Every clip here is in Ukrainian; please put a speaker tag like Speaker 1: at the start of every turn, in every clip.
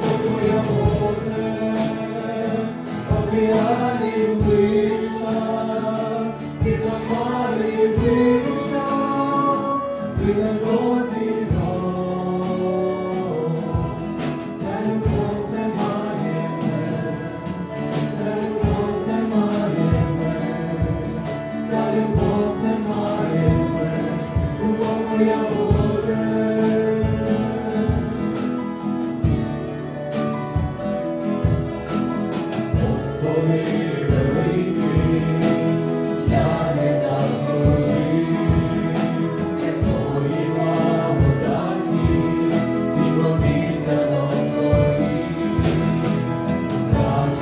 Speaker 1: Твоя море, океані ми.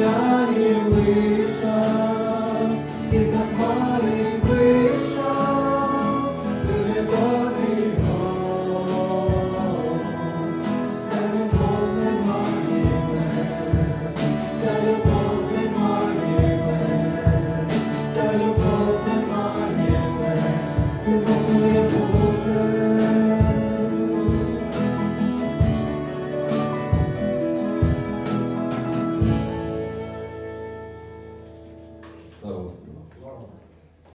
Speaker 1: Марія і ми.